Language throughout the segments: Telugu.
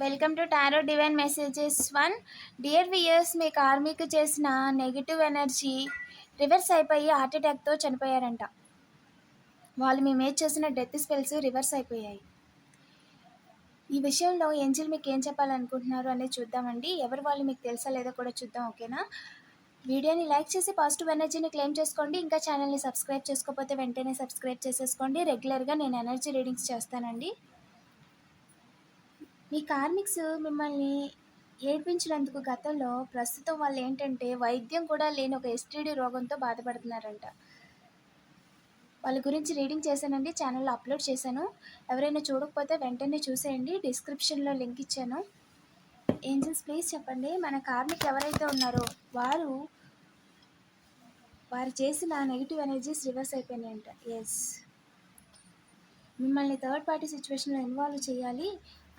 Welcome to tarot divine messages one dear viewers me karmic చేసిన నెగిటివ్ ఎనర్జీ రివర్స్ అయిపోయి హార్ట్ అటాక్తో చనిపోయారంట. వాళ్ళు మీ మీద చేసిన డెత్ స్పెల్స్ రివర్స్ అయిపోయాయి. ఈ విషయంలో ఏంజిల్ మీకు ఏం చెప్పాలనుకుంటున్నారు అనేది చూద్దామండి. ఎవరు వాళ్ళు మీకు తెలుసా లేదో కూడా చూద్దాం ఓకేనా వీడియోని లైక్ చేసి పాజిటివ్ ఎనర్జీని క్లెయిమ్ చేసుకోండి. ఇంకా ఛానల్ని సబ్స్క్రైబ్ చేసుకోకపోతే వెంటనే సబ్స్క్రైబ్ చేసేసుకోండి. రెగ్యులర్గా నేను ఎనర్జీ రీడింగ్స్ చేస్తానండి. మీ కార్మిక్స్ మిమ్మల్ని ఏడ్పించినందుకు గతంలో ప్రస్తుతం వాళ్ళు ఏంటంటే వైద్యం కూడా లేని ఒక ఎస్టీడీ రోగంతో బాధపడుతున్నారంట. వాళ్ళ గురించి రీడింగ్ చేశానండి ఛానల్లో అప్లోడ్ చేశాను. ఎవరైనా చూడకపోతే వెంటనే చూసేయండి డిస్క్రిప్షన్లో లింక్ ఇచ్చాను. ఏంజల్స్ ప్లీజ్ చెప్పండి మన కార్మిక్ ఎవరైతే ఉన్నారో వారు వారు చేసిన నెగిటివ్ ఎనర్జీస్ రివర్స్ అయిపోయినాయంట. ఎస్ మిమ్మల్ని థర్డ్ పార్టీ సిచ్యువేషన్లో ఇన్వాల్వ్ చేయాలి.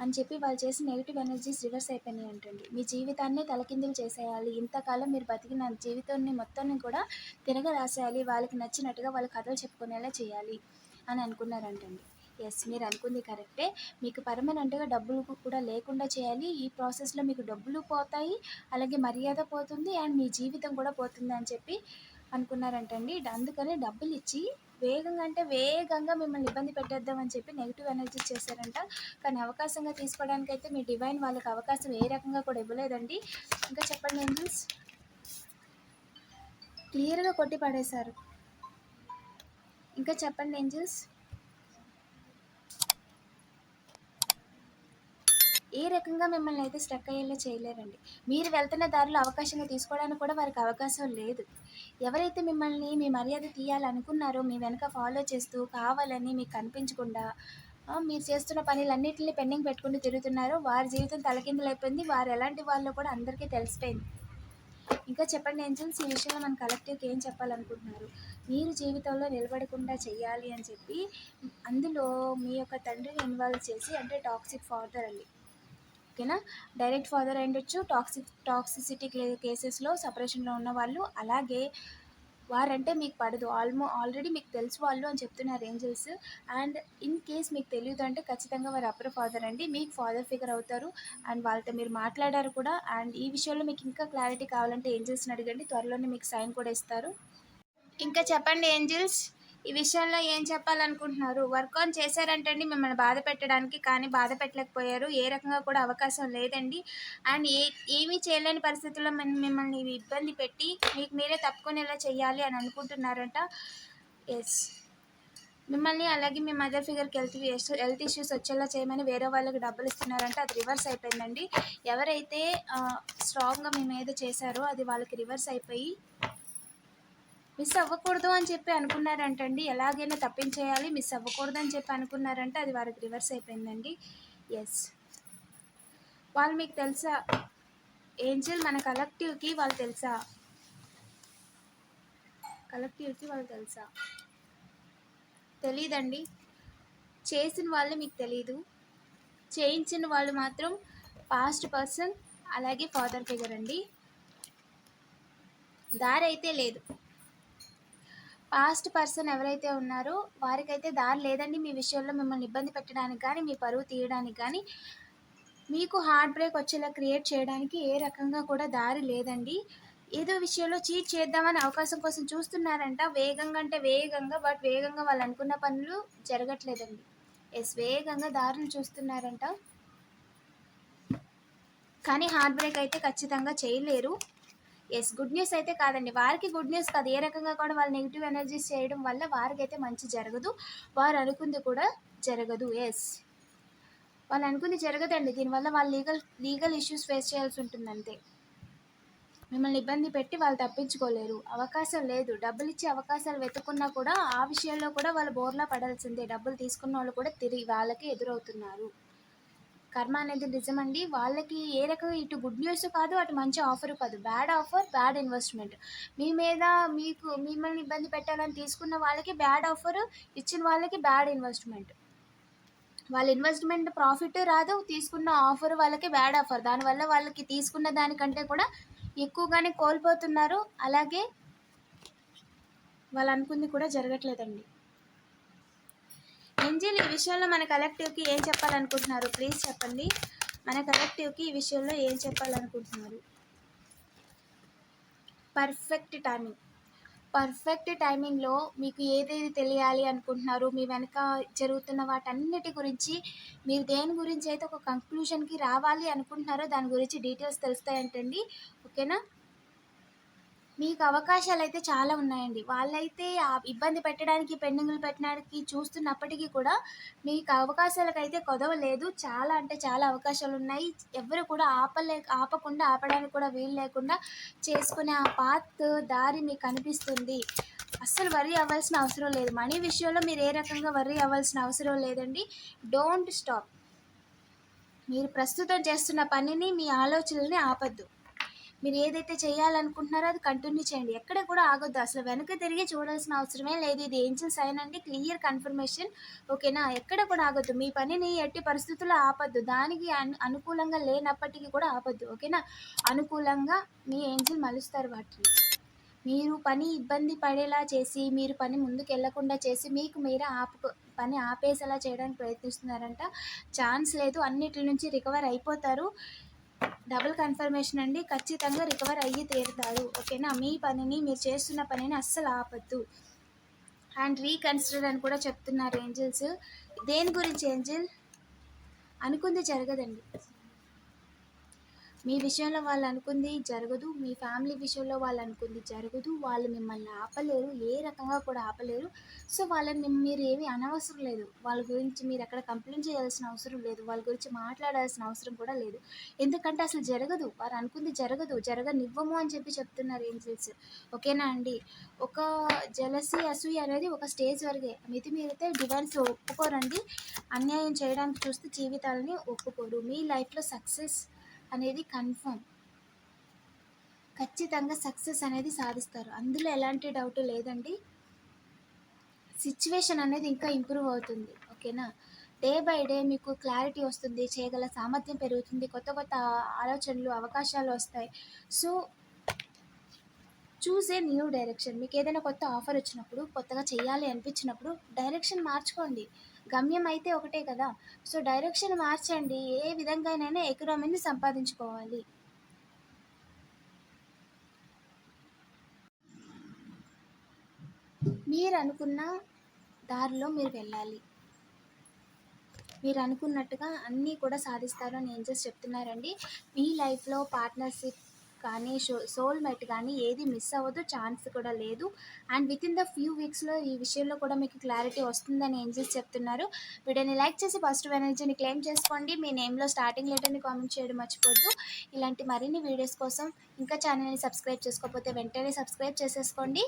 అని చెప్పి వాళ్ళు చేసిన నెగిటివ్ ఎనర్జీస్ రివర్స్ అయిపోయినాయి అంటండి. మీ జీవితాన్ని తలకిందులు చేసేయాలి. ఇంతకాలం మీరు బతికిన జీవితాన్ని మొత్తాన్ని కూడా తిరగ రాసేయాలి వాళ్ళకి నచ్చినట్టుగా వాళ్ళ కథలు చెప్పుకునేలా చేయాలి అని అనుకున్నారంటండి. ఎస్ మీరు అనుకుంది కరెక్టే. మీకు పర్మనెంట్గా డబ్బులు కూడా లేకుండా చేయాలి. ఈ ప్రాసెస్లో మీకు డబ్బులు పోతాయి అలాగే మర్యాద పోతుంది అండ్ మీ జీవితం కూడా పోతుంది అని చెప్పి అనుకున్నారంటండి. అందుకని డబ్బులు ఇచ్చి వేగంగా అంటే వేగంగా మిమ్మల్ని ఇబ్బంది పెట్టేద్దామని చెప్పి నెగిటివ్ ఎనర్జీ చేశారంట. కానీ అవకాశంగా తీసుకోవడానికి అయితే మీ డివైన్ వాళ్ళకి అవకాశం ఏ రకంగా కూడా ఇవ్వలేదండి. ఇంకా చెప్పండి ఏంజల్స్? క్లియర్గా కొట్టి పడేశారు. ఇంకా చెప్పండి ఏంజల్స్? ఏ రకంగా మిమ్మల్ని అయితే స్ట్రక్ అయ్యేలా చేయలేరండి. మీరు వెళ్తున్న దారిలో అవకాశంగా తీసుకోవడానికి కూడా వారికి అవకాశం లేదు. ఎవరైతే మిమ్మల్ని మీ మర్యాద తీయాలనుకున్నారో మీ వెనక ఫాలో చేస్తూ కావాలని మీకు కనిపించకుండా మీరు చేస్తున్న పనులన్నింటినీ పెండింగ్ పెట్టుకుని తిరుగుతున్నారో వారి జీవితం తలకిందులైపోయింది. వారు ఎలాంటి వాళ్ళు కూడా అందరికీ తెలిసిపోయింది. ఇంకా చెప్పండి ఏంజల్స్ ఈ విషయంలో మన కలెక్టివ్కి ఏం చెప్పాలనుకుంటున్నారు? మీరు జీవితంలో నిలబడకుండా చేయాలి అని చెప్పి అందులో మీ యొక్క తండ్రిని ఇన్వాల్వ్ చేసి అంటే టాక్సిక్ ఫాదర్ అండి. ఓకేనా? డైరెక్ట్ ఫాదర్ అయ్యుండొచ్చు. టాక్సిక్ టాక్సిసిటీ కేసెస్లో సపరేషన్లో ఉన్న వాళ్ళు అలాగే వారంటే మీకు పడదు. ఆల్మో ఆల్రెడీ మీకు తెలుసు వాళ్ళు అని చెప్తున్నారు ఏంజల్స్. అండ్ ఇన్ కేస్ మీకు తెలియదు అంటే ఖచ్చితంగా వారు అప్పర్ ఫాదర్ అండి. మీకు ఫాదర్ ఫిగర్ అవుతారు. అండ్ వాళ్ళతో మీరు మాట్లాడారు కూడా. అండ్ ఈ విషయంలో మీకు ఇంకా క్లారిటీ కావాలంటే ఏంజల్స్ని అడగండి. త్వరలోనే మీకు సైన్ కూడా ఇస్తారు. ఇంకా చెప్పండి ఏంజల్స్. ఈ విషయంలో ఏం చెప్పాలనుకుంటున్నారు? వర్క్ ఆన్ చేశారంటండి మిమ్మల్ని బాధ పెట్టడానికి కానీ బాధ పెట్టలేకపోయారు. ఏ రకంగా కూడా అవకాశం లేదండి. అండ్ ఏ ఏమీ చేయలేని పరిస్థితుల్లో మిమ్మల్ని ఇబ్బంది పెట్టి మీకు మీరే తప్పుకునేలా చేయాలి అని అనుకుంటున్నారంట. ఎస్ మిమ్మల్ని అలాగే మీ మదర్ ఫిగర్కి హెల్త్ హెల్త్ ఇష్యూస్ వచ్చేలా చేయమని వేరే వాళ్ళకి డబ్బులు ఇస్తున్నారంటే. అది రివర్స్ అయిపోయిందండి. ఎవరైతే స్ట్రాంగ్గా మీ మీద చేశారో అది వాళ్ళకి రివర్స్ అయిపోయి మిస్ అవ్వకూడదు అని చెప్పి అనుకున్నారంటండి. ఎలాగైనా తప్పించేయాలి. మిస్ అవ్వకూడదు అని చెప్పి అనుకున్నారంటే అది వారికి రివర్స్ అయిపోయిందండి. ఎస్ వాళ్ళు మీకు తెలుసా? ఏంజల్ మన కలెక్టివ్కి వాళ్ళు తెలుసా? కలెక్టివ్కి వాళ్ళు తెలుసా? తెలీదండి. చేసిన వాళ్ళు మీకు తెలీదు. చేయించిన వాళ్ళు మాత్రం పాస్ట్ పర్సన్ అలాగే ఫాదర్ ఫిగర్ అండి. దారి అయితే లేదు. పాస్ట్ పర్సన్ ఎవరైతే ఉన్నారో వారికైతే దారి లేదండి మీ విషయంలో మిమ్మల్ని ఇబ్బంది పెట్టడానికి కానీ మీ పరువు తీయడానికి కానీ. మీకు హార్ట్ బ్రేక్ వచ్చేలా క్రియేట్ చేయడానికి ఏ రకంగా కూడా దారి లేదండి. ఏదో విషయంలో చీట్ చేద్దామని అవకాశం కోసం చూస్తున్నారంట. వేగంగా అంటే వేగంగా బట్ వేగంగా వాళ్ళు అనుకున్న పనులు జరగట్లేదండి. ఎస్ వేగంగా దారులు చూస్తున్నారంట. కానీ హార్ట్ బ్రేక్ అయితే ఖచ్చితంగా చేయలేరు. ఎస్ గుడ్ న్యూస్ అయితే కాదండి. వారికి గుడ్ న్యూస్ కాదు. ఏ రకంగా కూడా వాళ్ళు నెగిటివ్ ఎనర్జీస్ చేయడం వల్ల వారికి అయితే మంచి జరగదు. వారు అనుకుంది కూడా జరగదు. ఎస్ వాళ్ళు అనుకుంది జరగదండి. దీనివల్ల వాళ్ళు లీగల్ లీగల్ ఇష్యూస్ ఫేస్ చేయాల్సి ఉంటుంది అంతే మిమ్మల్ని ఇబ్బంది పెట్టి వాళ్ళు తప్పించుకోలేరు. అవకాశం లేదు. డబ్బులు ఇచ్చే అవకాశాలు వెతుకున్నా కూడా ఆ విషయంలో కూడా వాళ్ళు బోర్లా పడాల్సిందే. డబ్బులు తీసుకున్న వాళ్ళు కూడా తిరిగి వాళ్ళకి ఎదురవుతున్నారు. కర్మ అనేది నిజమండి. వాళ్ళకి ఏ రకంగా ఇటు గుడ్ న్యూస్ కాదు అటు మంచి ఆఫర్ కాదు. బ్యాడ్ ఆఫర్ బ్యాడ్ ఇన్వెస్ట్మెంట్ మీ మీద మీకు మిమ్మల్ని ఇబ్బంది పెట్టాలని తీసుకున్న వాళ్ళకి బ్యాడ్ ఆఫర్ ఇచ్చిన వాళ్ళకి బ్యాడ్ ఇన్వెస్ట్మెంట్ వాళ్ళ ఇన్వెస్ట్మెంట్ ప్రాఫిట్ రాదు తీసుకున్న ఆఫర్ వాళ్ళకి బ్యాడ్ ఆఫర్ దానివల్ల వాళ్ళకి తీసుకున్న దానికంటే కూడా ఎక్కువగానే కోల్పోతున్నారు. అలాగే వాళ్ళు అనుకుంది కూడా జరగట్లేదండి. ఏంజిల్ ఈ విషయంలో మన కలెక్టివ్కి ఏం చెప్పాలనుకుంటున్నారు? ప్లీజ్ చెప్పండి. మన కలెక్టివ్కి ఈ విషయంలో ఏం చెప్పాలనుకుంటున్నారు? Perfect timing. పర్ఫెక్ట్ టైమింగ్లో మీకు ఏదేది తెలియాలి అనుకుంటున్నారు? మీ వెనక జరుగుతున్న వాటన్నిటి గురించి మీరు దేని గురించి అయితే ఒక కంక్లూషన్కి రావాలి అనుకుంటున్నారో దాని గురించి డీటెయిల్స్ తెలుస్తాయంటండి. ఓకేనా? మీకు అవకాశాలు అయితే చాలా ఉన్నాయండి. వాళ్ళైతే ఇబ్బంది పెట్టడానికి పెండింగ్లు పెట్టడానికి చూస్తున్నప్పటికీ కూడా మీకు అవకాశాలకైతే కొదవలేదు చాలా అంటే చాలా అవకాశాలు ఉన్నాయి. ఎవరు కూడా ఆపలే ఆపకుండా ఆపడానికి కూడా వీలు లేకుండా చేసుకునే ఆ పాత్ దారి మీకు కనిపిస్తుంది అస్సలు వరి అవ్వాల్సిన అవసరం లేదు. మనీ విషయంలో మీరు ఏ రకంగా వరి అవ్వాల్సిన అవసరం లేదండి. Don't stop. మీరు ప్రస్తుతం చేస్తున్న పనిని మీ ఆలోచనల్ని ఆపద్దు. మీరు ఏదైతే చేయాలనుకుంటున్నారో అది కంటిన్యూ చేయండి. ఎక్కడ కూడా ఆగొద్దు. అసలు వెనక తిరిగి చూడాల్సిన అవసరమే లేదు. ఇది ఏంజిల్ సైన్ అండి. Clear confirmation. ఓకేనా? ఎక్కడ కూడా ఆగొద్దు. మీ పనిని ఎట్టి పరిస్థితుల్లో ఆపద్దు. దానికి అనుకూలంగా లేనప్పటికీ కూడా ఆపద్దు. ఓకేనా? అనుకూలంగా మీ ఏంజిల్ మలుస్తారు వాటిని. మీరు పని ఇబ్బంది పడేలా చేసి మీరు పని ముందుకు వెళ్ళకుండా చేసి మీకు మీరే ఆపు పని ఆపేసేలా చేయడానికి ప్రయత్నిస్తున్నారంట. ఛాన్స్ లేదు. అన్నిటి నుంచి రికవర్ అయిపోతారు. డబుల్ కన్ఫర్మేషన్ అండి. ఖచ్చితంగా రికవర్ అయ్యి తీరుతారు. ఓకేనా? మీ పనిని మీరు చేస్తున్న పనిని అస్సలు ఆపద్దు. అండ్ రీకన్సిడర్ అని కూడా చెప్తున్నారు ఏంజిల్స్. దేని గురించి ఏంజిల్? అనుకుంది జరగదండి. మీ విషయంలో వాళ్ళు అనుకుంది జరగదు మీ ఫ్యామిలీ విషయంలో వాళ్ళు అనుకుంది జరగదు వాళ్ళు మిమ్మల్ని ఆపలేరు ఏ రకంగా కూడా ఆపలేరు. సో వాళ్ళని మీరు ఏమీ అనవసరం లేదు. వాళ్ళ గురించి మీరు ఎక్కడ కంప్లైంట్ చేయాల్సిన అవసరం లేదు. వాళ్ళ గురించి మాట్లాడాల్సిన అవసరం కూడా లేదు. ఎందుకంటే అసలు జరగదు. వారు అనుకుంది జరగదు. జరగనివ్వము అని చెప్పి చెప్తున్నారు ఏంజల్స్. ఓకేనా అండి? ఒక జలసి అసూయ అనేది ఒక స్టేజ్ వరకే. మితి మీరైతే డివైన్స్ ఒప్పుకోరండి. అన్యాయం చేయడానికి చూస్తే జీవితాలని ఒప్పుకోరు. మీ లైఫ్లో సక్సెస్ అనేది కన్ఫర్మ్. ఖచ్చితంగా సక్సెస్ అనేది సాధిస్తారు. అందులో ఎలాంటి డౌట్ లేదండి. సిచ్యువేషన్ అనేది ఇంకా ఇంప్రూవ్ అవుతుంది. ఓకేనా? డే బై డే మీకు క్లారిటీ వస్తుంది చేయగల సామర్థ్యం పెరుగుతుంది కొత్త కొత్త ఆలోచనలు అవకాశాలు వస్తాయి. So choose a new direction. మీకు ఏదైనా కొత్త ఆఫర్ వచ్చినప్పుడు కొత్తగా చేయాలి అనిపించినప్పుడు డైరెక్షన్ మార్చుకోండి. గమ్యం అయితే ఒకటే కదా. సో డైరెక్షన్ మార్చండి. ఏ విధంగానైనా ఎకనామీని సంపాదించుకోవాలి. మీరు అనుకున్న దారిలో మీరు వెళ్ళాలి. మీరు అనుకున్నట్టుగా అన్నీ కూడా సాధిస్తారు అని ఏంజల్స్ చెప్తున్నారండి మీ లైఫ్లో పార్ట్నర్షిప్ కానీ షో సోల్మేట్ కానీ ఏది మిస్ అవ్వదు ఛాన్స్ కూడా లేదు. And within the few వీక్స్లో ఈ విషయంలో కూడా మీకు క్లారిటీ వస్తుందని ఏంజల్స్ చెప్తున్నారు. వీడియోని లైక్ చేసి పాజిటివ్ ఎనర్జీని క్లెయిమ్ చేసుకోండి. మీ నేమ్లో స్టార్టింగ్ లెటర్ని కామెంట్ చేయడం మర్చిపోద్దు. ఇలాంటి మరిన్ని వీడియోస్ కోసం ఇంకా ఛానల్ని సబ్స్క్రైబ్ చేసుకోకపోతే వెంటనే సబ్స్క్రైబ్ చేసేసుకోండి.